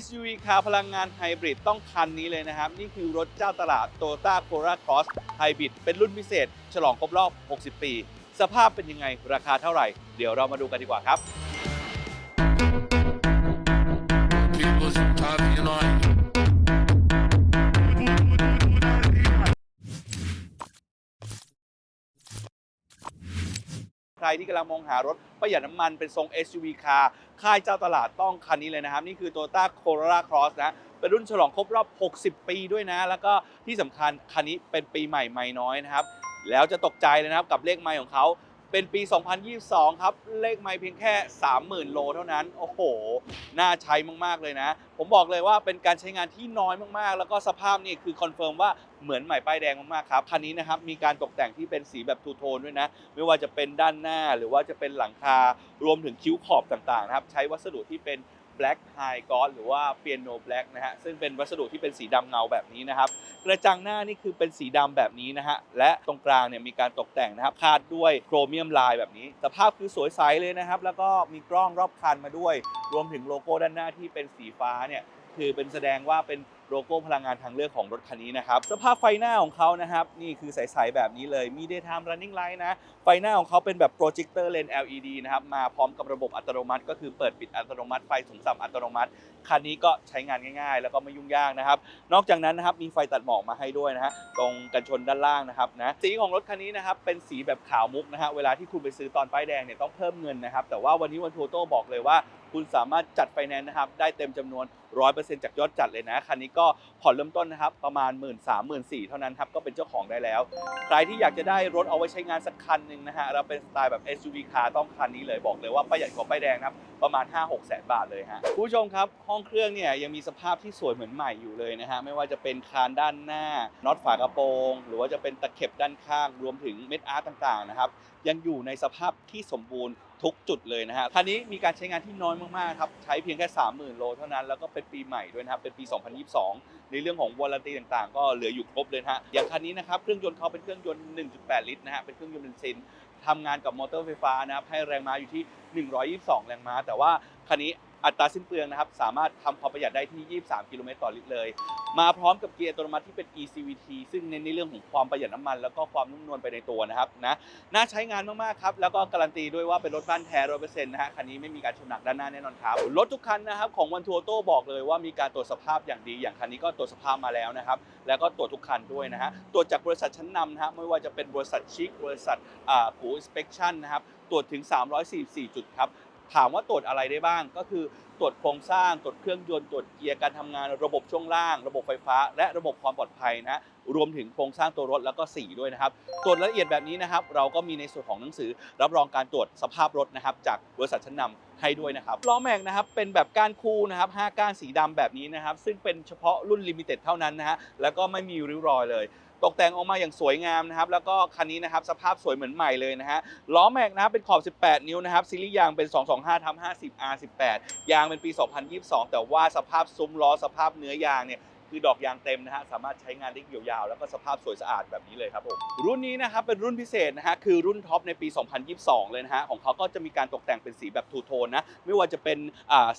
SUV คาร์พลังงานไฮบริดต้องคันนี้เลยนะครับ นี่คือรถเจ้าตลาด Toyota Corolla Cross Hybrid เป็นรุ่นพิเศษ ฉลองครบรอบ 60 ปี สภาพเป็นยังไงราคาเท่าไหร่ เดี๋ยวเรามาดูกันดีกว่าครับ รที่กำลังมองหารถประหยัดน้ำมันเป็นทรง SUV คาร์ค่ายเจ้าตลาดต้องคันนี้เลยนะครับ นี่คือ Toyota Corolla Cross นะเป็นรุ่นฉลองครบรอบ 60 ปีด้วยนะ แล้วก็ที่สำคัญคันนี้เป็นปีใหม่ไม่น้อยนะครับ แล้วจะตกใจเลยนะครับกับเลขไมล์ของเขา เป็นปี 2022 ครับ เลขไม่เพียงแค่ 30,000 โลเท่านั้น โอ้โห น่าใช้มาก ๆ เลยนะ ผมบอกเลยว่าเป็นการใช้งานที่น้อยมาก ๆ แล้วก็สภาพนี่คือคอนเฟิร์มว่าเหมือนใหม่ป้ายแดงมาก ๆ ครับ คันนี้นะครับ มีการตกแต่งที่เป็นสีแบบทูโทนด้วยนะ ไม่ว่าจะเป็นด้านหน้าหรือว่าจะเป็นหลังคารวมถึงคิ้วขอบต่าง ๆ นะครับ ใช้วัสดุที่เป็น Black High g o s หรือว่า Piano Black นะฮะซึ่งเป็นวัสดุที่เป็นสีดำเงาแบบนี้นะครับ กระจังหน้านี่คือเป็นสีดำแบบนี้นะฮะและตรงกลางเนี่ยมีการตกแต่งนะครับคาดด้วยโครเมียมลายแบบนี้ สภาพคือสวยใสเลยนะครับ แล้วก็มีกล้องรอบคันมาด้วย รวมถึงโลโก้ด้านหน้าที่เป็นสีฟ้าเนี่ย คือเป็นแสดงว่าเป็นโลโก้พลังงานทางเลือกของรถคันนี้นะครับ สภาพไฟหน้าของเขานะครับ นี่คือใสๆแบบนี้เลยมี daytime running light นะ ไฟหน้าของเขาเป็นแบบ projector lens LED นะครับ มาพร้อมกับระบบอัตโนมัติ ก็คือเปิดปิดอัตโนมัติ ไฟสูงต่ำอัตโนมัติ คันนี้ก็ใช้งานง่ายๆ แล้วก็ไม่ยุ่งยากนะครับ นอกจากนั้นนะครับมีไฟตัดหมอกมาให้ด้วยนะฮะตรงกันชนด้านล่างนะครับนะสีของรถคันนี้นะครับเป็นสีแบบขาวมุกนะฮะเวลาที่คุณไปซื้อตอนป้ายแดงเนี่ยต้องเพิ่มเงินนะครับแต่ว่าวันนี้วันทัวโต้บอกเลยว่า คุณสามารถจัดไฟแนนซ์นะครับได้เต็มจำนวน 100%จากยอดจัดเลยนะคันนี้ก็ผ่อนเริ่มต้นนะครับประมาณ 1 3 0 0 0 0 4 0 0เท่านั้นครับก็เป็นเจ้าของได้แล้ว ใครที่อยากจะได้รถเอาไว้ใช้งานสักคันหนึ่งนะฮะเราเป็นสไตล์แบบ SUV คาร์ต้องคันนี้เลยบอกเลยว่าประหยัดกว่าป้ายแดงนะครับประมาณ 5-6แสนบาทเลยฮะผู้ชมครับห้องเครื่องเนี่ยยังมีสภาพที่สวยเหมือนใหม่อยู่เลยนะฮะไม่ว่าจะเป็นคานด้านหน้าน็อตฝากระโปรง หรือว่าจะเป็นตะเข็บด้านข้าง รวมถึงเม็ดอาร์ตต่างๆนะครับยังอยู่ในสภาพที่สมบูรณ์ ทุกจุดเลยนะฮะคันนี้มีการใช้งานที่น้อยมากๆครับใช้เพียงแค่ 30,000 โลเท่านั้นแล้วก็เป็นปีใหม่ด้วยนะครับเป็นปี 2022 ในเรื่องของวอลตีต่างๆ ก็เหลืออยู่ครบเลยนะฮะอย่างคันนี้นะครับเครื่องยนต์เขาเป็นเครื่องยนต์ 1.8 ลิตรนะฮะเป็นเครื่องยนต์เบนซินทำงานกับมอเตอร์ไฟฟ้านะครับให้แรงม้าอยู่ที่ 122 แรงม้า แต่ว่าคันนี้ อัตราสิ้นเปลืองนะครับ สามารถทำความประหยัดได้ที่ 23 กิโลเมตรต่อลิตรเลย มาพร้อมกับเกียร์อัตโนมัติที่เป็น eCVT ซึ่งเน้นในเรื่องของความประหยัดน้ำมัน แล้วก็ความนุ่มนวลไปในตัวนะครับนะน่าใช้งานมากๆครับแล้วก็การันตีด้วยว่าเป็นรถบ้านแท้ร้อยเปอร์เซ็นต์นะฮะคันนี้ไม่มีการชนหนักด้านหน้าแน่นอนครับรถทุกคันนะครับของวันทัวโต้บอกเลยว่ามีการตรวจสภาพอย่างดีอย่างคันนี้ก็ตรวจสภาพมาแล้วนะครับแล้วก็ตรวจทุกคันด้วยนะฮะตรวจจากบริษัทชั้นนำนะฮะไม่ว่าจะเป็นบริษัทชิคบริษัทอ่ากูอินสเปคชั่นนะครับตรวจถึง 344 จุดครับ ถามว่าตรวจอะไรได้บ้าง ก็คือตรวจโครงสร้าง ตรวจเครื่องยนต์ ตรวจเกียร์การทำงาน ระบบช่วงล่าง ระบบไฟฟ้า และระบบความปลอดภัยนะฮะรวมถึงโครงสร้างตัวรถแล้วก็สีด้วยนะครับ ตรวจละเอียดแบบนี้นะครับ เราก็มีในส่วนของหนังสือ รับรองการตรวจสภาพรถนะครับ จากบริษัทชั้นนำให้ด้วยนะครับล้อแม็กนะครับเป็นแบบก้านคู่นะครับ5ก้านสีดำแบบนี้นะครับ ซึ่งเป็นเฉพาะรุ่นลิมิเต็ดเท่านั้นนะฮะแล้วก็ไม่มีริ้วรอยเลย ตกแต่งออกมาอย่างสวยงามนะครับแล้วก็คันนี้นะครับสภาพสวยเหมือนใหม่เลยนะฮะล้อแม็กนะครับเป็นขอบ 18 นิ้วนะครับซีรีส์ยางเป็น 225ทำ50 R18 ยางเป็นปี 2022 แต่ว่าสภาพซุ้มล้อสภาพเนื้อยางเนี่ย คือดอกยางเต็มนะฮะสามารถใช้งานได้ยาวๆแล้วก็สภาพสวยสะอาดแบบนี้เลยครับผมรุ่นนี้นะครับเป็นรุ่นพิเศษนะฮะคือรุ่นท็อปในปี 2022 เลยนะฮะของเขาก็จะมีการตกแต่งเป็นสีแบบทูโทนนะไม่ว่าจะเป็น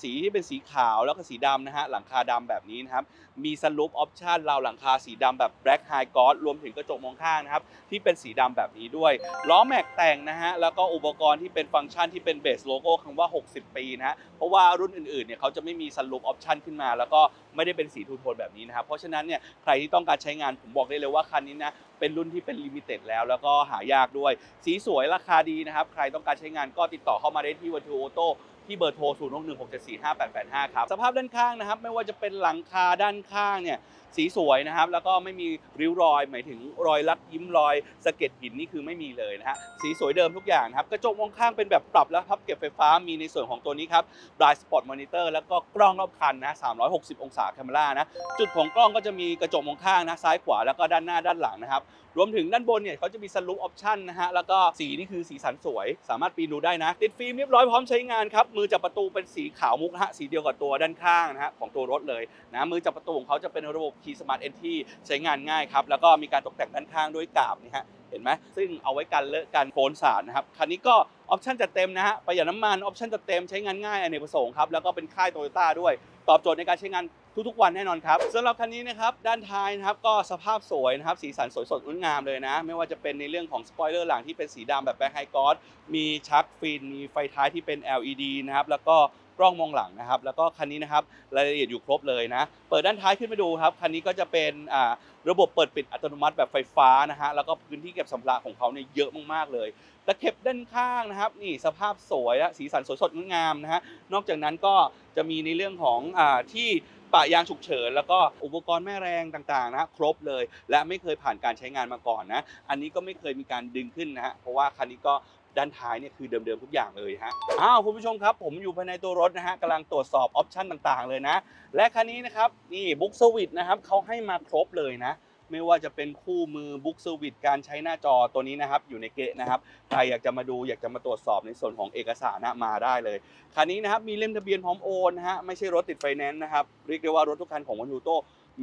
สีที่เป็นสีขาวแล้วก็สีดำนะฮะหลังคาดำแบบนี้นะครับมีสลูปออปชั่นราวหลังคาสีดำแบบ Black High Gloss รวมถึงกระจกมองข้างนะครับที่เป็นสีดำแบบนี้ด้วยล้อแม็กแต่งนะฮะแล้วก็อุปกรณ์ที่เป็นฟังก์ชันที่เป็นเบสโลโก้คำว่า 60 ปีนะฮะเพราะว่ารุ่นอื่นๆเนี่ยเขาจะไม่มีสลูปออปชันขึ้นมา แล้วก็ไม่ได้เป็นสีทูโทนแบบนี้นะครับเพราะฉะนั้นเนี่ยใครที่ต้องการใช้งานผมบอกได้เลยว่าคันนี้นะเป็นรุ่นที่เป็นลิมิเต็ดแล้ว แล้วก็หายากด้วย สีสวยราคาดีนะครับ ใครต้องการใช้งานก็ติดต่อเข้ามาได้ที่วันทูโอโต้ ที่เบอร์โทร 0 6 1 6 7 4 5 8 8 5 ครับ สภาพด้านข้างนะครับ ไม่ว่าจะเป็นหลังคาด้านข้างเนี่ยสีสวยนะครับ แล้วก็ไม่มีริ้วรอย หมายถึงรอยลักยิ้มรอยสะเก็ดหินนี่คือไม่มีเลยนะฮะสีสวยเดิมทุกอย่างครับ กระจกมองข้างเป็นแบบปรับและพับเก็บไฟฟ้ามีในส่วนของตัวนี้ครับ Blind Spot Monitor แล้วก็กล้องรอบคันนะ360 องศาแคมรานะจุดของกล้องก็จะมีกระจกมองข้างนะซ้ายขวาแล้วก็ด้านหน้าด้านหลังนะครับ รวมถึงด้านบนเนี่ยเขาจะมีสลูปออปชั่นนะฮะแล้วก็สีนี่คือสีสันสวย สามารถปีนดูได้นะ ติดฟิล์มเรียบร้อยพร้อมใช้งานครับมือจับประตูเป็นสีขาวมุกฮะสีเดียวกับตัวด้านข้างนะฮะของตัวรถเลยนะมือจับประตูของเขาจะเป็นระบบ Key Smart Entry ใช้งานง่ายครับแล้วก็มีการตกแต่งด้านข้างด้วยกาบนี่ฮะเห็นไหมซึ่งเอาไว้กันเลอะกันโคลนสาดนะครับคันนี้ก็ออปชั่นจัดเต็มนะฮะประหยัดน้ำมันออปชั่นจัดเต็มใช้งานง่ายอเนกประสงค์ครับแล้วก็เป็นค่ายโตโยต้าด้วย ตอบโจทย์ในการใช้งานทุกๆวันแน่นอนครับสำหรับคันนี้นะครับด้านท้ายนะครับก็สภาพสวยนะครับสีสันสวยสดงดงามเลยนะ ไม่ว่าจะเป็นในเรื่องของสปอยเลอร์หลังที่เป็นสีดำแบบแบ็คไฮกอสมีชักฟิน มีไฟท้ายที่เป็น LED นะครับแล้วก็ กล้องมองหลังนะครับ แล้วก็คันนี้นะครับรายละเอียดอยู่ครบเลยนะ เปิดด้านท้ายขึ้นมาดูครับ คันนี้ก็จะเป็นระบบเปิดปิดอัตโนมัติแบบไฟฟ้านะฮะ แล้วก็พื้นที่เก็บสัมภาระของเขาเนี่ยเยอะมากๆเลยตะเข็บด้านข้างนะครับ นี่สภาพสวยอะสีสันสวยสดงดงามนะฮะ นอกจากนั้นก็จะมีในเรื่องของอที่ปะยางฉุกเฉิน แล้วก็อุปกรณ์แม่แรงต่างๆนะฮะครบเลย และไม่เคยผ่านการใช้งานมาก่อนนะ อันนี้ก็ไม่เคยมีการดึงขึ้นนะฮะ เพราะว่าคันนี้ก็ ด้านท้ายเนี่ยคือเดิมๆทุกอย่างเลยฮะอ้าวคุณผู้ชมครับ ผมอยู่ภายในตัวรถนะฮะกำลังตรวจสอบออปชันต่างๆเลยนะ และคันนี้นะครับนี่บุ๊กสวิตนะครับเขาให้มาครบเลยนะไม่ว่าจะเป็นคู่มือบุ๊กสวิตการใช้หน้าจอตัวนี้นะครับ อยู่ในเกะนะครับใครอยากจะมาดูอยากจะมาตรวจสอบในส่วนของเอกสารนะมาได้เลยคันนี้นะครับมีเล่มทะเบียนพร้อมโอนนะฮะไม่ใช่รถติดไฟแนนซ์นะครับเรียกได้ว่ารถทุกคันของวันยูโต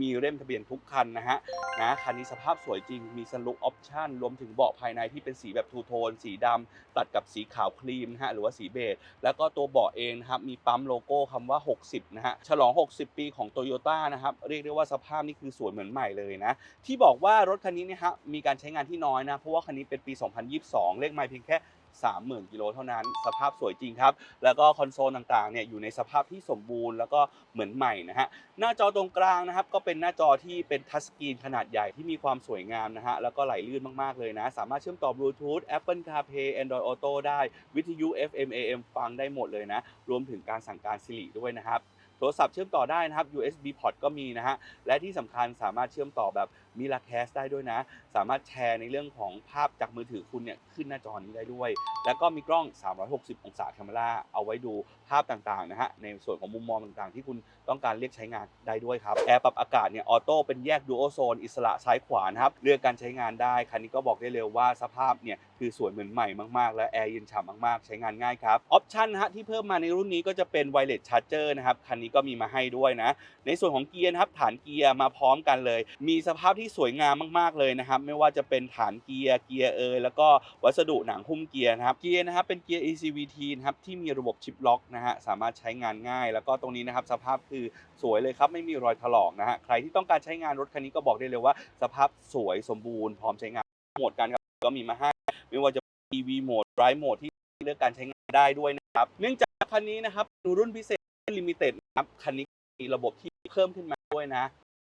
มีเล่มทะเบียนทุกคันนะฮะนะคันนี้สภาพสวยจริง มีสลุกออปชั่นรวมถึงเบาะภายในที่เป็นสีแบบทูโทน สีดำตัดกับสีขาวครีมนะฮะหรือว่าสีเบจแล้วก็ตัวเบาะเองนะครับมีปั๊มโลโก้คำว่า 60 นะฮะฉลอง 60 ปีของโตโยต้านะครับเรียกได้ว่าสภาพนี่คือสวยเหมือนใหม่เลยนะที่บอกว่ารถคันนี้เนะฮะมีการใช้งานที่น้อยนะเพราะว่าคันนี้เป็นปี 2022 เลขไมล์เพียงแค่ 30,000กิโลเท่านั้น สภาพสวยจริงครับ แล้วก็คอนโซลต่างๆเนี่ยอยู่ในสภาพที่สมบูรณ์แล้วก็เหมือนใหม่นะฮะหน้าจอตรงกลางนะครับก็เป็นหน้าจอที่เป็นทัชสกรีนขนาดใหญ่ที่มีความสวยงามนะฮะแล้วก็ไหลลื่นมากๆเลยนะ สามารถเชื่อมต่อบลูทูธ Apple CarPlay Android Auto ได้วิทยุ FM AM ฟังได้หมดเลยนะ รวมถึงการสั่งการ Siri ด้วยนะครับ โทรศัพท์เชื่อมต่อได้นะครับ USB port ก็มีนะฮะ และที่สำคัญสามารถเชื่อมต่อแบบ มิลาแคสได้ด้วยนะ สามารถแชร์ในเรื่องของภาพจากมือถือคุณเนี่ยขึ้นหน้าจอนี้ได้ด้วย แล้วก็มีกล้อง 360 องศาแคมราเอาไว้ดูภาพต่างๆนะฮะในส่วนของมุมมองต่างๆ ที่คุณต้องการเรียกใช้งานได้ด้วยครับแอร์ปรับอากาศเนี่ยออโต้เป็นแยกดูโอโซนอิสระซ้ายขวานะครับเลือกการใช้งานได้คันนี้ก็บอกได้เลยว่าสภาพเนี่ยคือสวยเหมือนใหม่มากๆ และแอร์เย็นฉ่ำมากๆ ใช้งานง่ายครับออปชันนะฮะที่เพิ่มมาในรุ่นนี้ก็จะเป็นไวเลสชาร์เจอร์นะครับคันนี้ก็มีมาให้ด้วยนะ ในส่วนของเกียร์นะครับฐานเกียร์มาพร้อมกันเลย มีสภาพที่ที่สวยงามมากๆเลยนะครับ ไม่ว่าจะเป็นฐานเกียร์เกียร์เอยแล้วก็วัสดุหนังหุ้มเกียร์นะครับเกียร์นะครับเป็นเกียร์ ECVT นะครับที่มีระบบชิปล็อกนะฮะสามารถใช้งานง่าย แล้วก็ตรงนี้นะครับสภาพคือสวยเลยครับไม่มีรอยถลอกนะฮะใครที่ต้องการใช้งานรถคันนี้ก็บอกได้เลยว่า สภาพสวยสมบูรณ์พร้อมใช้งานโหมดการขับก็มีมาให้ไม่ว่าจะ EV โหมด Drive โหมดที่เลือกการใช้งานได้ด้วยนะครับ เนื่องจากคันนี้นะครับรุ่นพิเศษลิมิเต็ดนะครับคันนี้มีระบบที่เพิ่มขึ้นมาด้วยนะ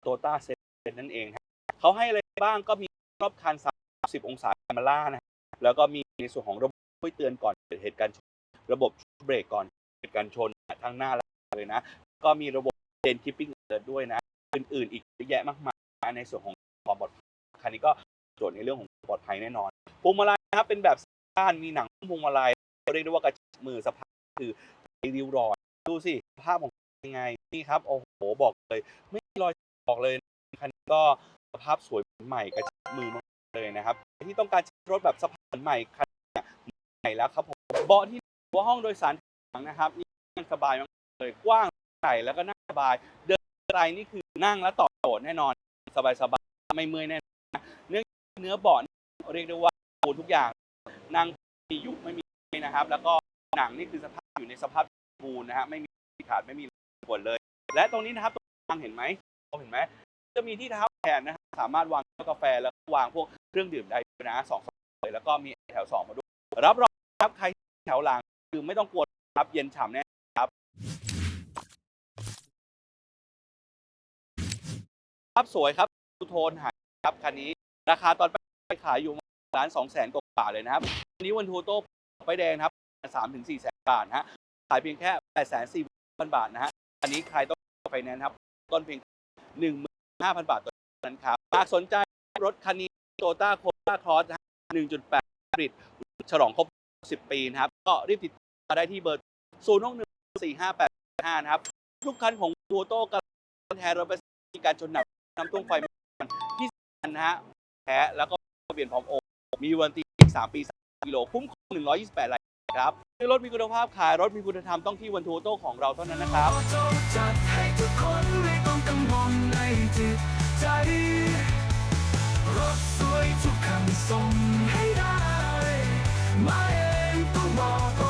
โตต้าเซนนั่นเองครับ เขาให้อะไรบ้างก็มีรอบคัน 30 องศาแคมรานะแล้วก็มีในส่วนของระบบช่วยเตือนก่อนเกิดเหตุการณ์ชน ระบบเบรกก่อนเกิดการชนทั้งหน้าและหลังเลยนะ ก็มีระบบเ a นคิปปิ้งเกิดด้วยนะ อื่นๆ อีกเยอะแยะมากมายในส่วนของความปลอดภัยคันนี้ก็โจทย์ในเรื่องของปลอดภัยแน่นอนพวงมาลัยนะครับเป็นแบบด้านมีหนังพวงมาลัยเรียกได้ว่ากระชับมือสภาพคือริ้วรอยดูสิภาพของยังไงนี่ครับโอ้โหบอกเลย ไม่รอยบอกเลยคันนี้ก็ ภาพสวยใหม่กระชับมือมากเลยนะครับที่ต้องการใช้รถแบบสภาพเหมือนใหม่คันนี้ใหม่แล้วครับผมเบาะที่หัวห้องโดยสารข้างหลังนะครับนี่นั่งสบายมากเลยกว้างใหญ่แล้วก็นั่งสบาย เดินอะไกลนี่คือนั่งแล้วตอบโจทย์แน่นอนสบายสบายๆไม่เมื่อยแน่นอนะเนื่องจากเนื้อเบาะนี่เรียกได้ว่าโอ้ทุกอย่าง นั่งมียุบไม่มีนะครับ แล้วก็หนังนี่คือสภาพอยู่ในสภาพบูรณ์นะฮะไม่มีขาดไม่มีปวดเลย และตรงนี้นะครับตรงกลางเห็นไหมเห็นไหมจะมีที่เท้า แขนนะฮะสามารถวางกาแฟแล้ววางพวกเครื่องดื่มได้นะสองเลยแล้วก็มีแถวสองมาด้วยรับรองครับใครแถวหลังคือไม่ต้องกลัวครับเย็นฉ่ำแน่ครับภาพสวยครับทูโทนหายครับคันนี้ ราคาตอนไปขายอยู่ร้านสองแสนกว่าบาทเลยนะครับวันนี้วันทูโต้ไฟแดงครับสามถึงสี่แสนบาทนะฮะขายเพียงแค่แปดแสนสี่พันบาทนะฮะอันนี้ใครต้องไฟแนนซ์ครับ ต้นเพียงหนึ่งหมื่นห้าพันบาท นั้นครับหากสนใจรถคันนี้โตต้าโคต้าครอสหนึ่งจุดแปดผลิตฉลองครบสิบปีนะครับ ก็รีบติดต่อได้ที่เบอร์ศูนย์หกหนึ่งสี่ห้าแปดห้านะครับ ทุกคันของโตโต้การแทนรถเป็นมีการชนหนักน้ำท่วมไฟที่สำคัญนะฮะแท้แล้วก็ทะเบียนพร้อมโอ มีวันตีอีกสามปีสามกิโลคุ้มครองหนึ่งร้อยยี่สิบแปดรายครับซื้อรถมีคุณภาพขายรถมีคุณธรรมต้องที่วันทูโต้ของเราเท่านั้นนะครับ โจจัดให้ทุกคนไม่ต้องกังวลในจิตใจรถสวยทุกคันส่งให้ได้ มาเองต้องบอกโอ